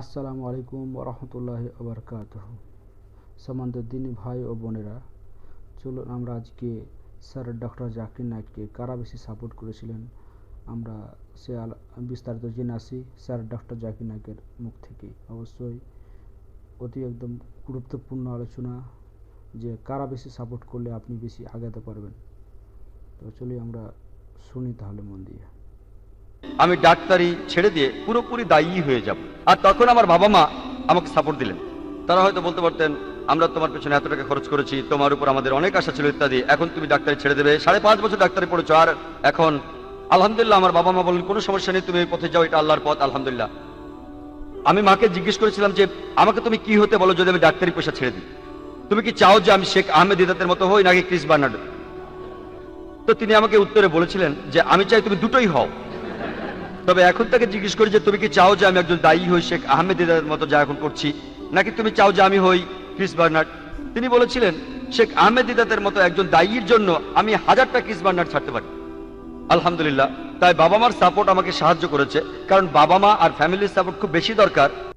আসসালামু আলাইকুম রহমতুল্লাহ আবরকাত সমান্ত দিনী ভাই ও বোনেরা, চলুন আমরা আজকে স্যার ডক্টর জাকির নাইককে কারা বেশি সাপোর্ট করেছিলেন, আমরা সে বিস্তারিত জেনে আসি স্যার ডক্টর জাকির নাইকের মুখ থেকে। অবশ্যই অতি একদম গুরুত্বপূর্ণ আলোচনা যে কারা বেশি সাপোর্ট করলে আপনি বেশি আগাতে পারবেন। তো চলি আমরা শুনি তাহলে মন দিয়ে। আমি ডাক্তারি ছেড়ে দিয়ে পুরোপুরি দায়ী হয়ে যাব। আর তখন আমার বাবা মা আমাকে সাপোর্ট দিলেন। তারা হয়তো বলতে পারতেন, আমরা তোমার পেছনে এত টাকা খরচ করেছি, তোমার উপর আমাদের অনেক আশা ছিল ইত্যাদি, এখন তুমি ডাক্তারি ছেড়ে দেবে। সাড়ে পাঁচ বছর ডাক্তারি পড়েছো, আর এখন আলহামদুলিল্লাহ আমার বাবা মা বললেন, কোনো সমস্যা নেই, তুমি এই পথে যাও, এটা আল্লাহর পথ, আলহামদুলিল্লাহ। আমি মাকে জিজ্ঞেস করেছিলাম যে, আমাকে তুমি কি হতে বলো যদি আমি ডাক্তারি পেশা ছেড়ে দিই? তুমি কি চাও যে আমি শেখ আহমেদ ইদাতের মতো হই নাকি ক্রিস বার্নার্ড? তো তিনি আমাকে উত্তরে বলেছিলেন যে, আমি চাই তুমি দুটোই হও। তবে এখন তাকে জিজ্ঞেস করি যে তুমি কি চাও যে আমি একজন দায়ী হই? শেখ আহমেদ দিদার মতো যা এখন করছি। নাকি তুমি চাও যে আমি হই ক্রিস বার্নার্ড? তিনি বলেছিলেন, শেখ আহমেদ দিদাতের মতো একজন দায়ীর জন্য আমি হাজারটা ক্রিস বার্নার্ড ছাড়তে পারি। আলহামদুলিল্লাহ, তাই বাবা মার সাপোর্ট আমাকে সাহায্য করেছে। কারণ বাবা মা আর ফ্যামিলির সাপোর্ট খুব বেশি দরকার।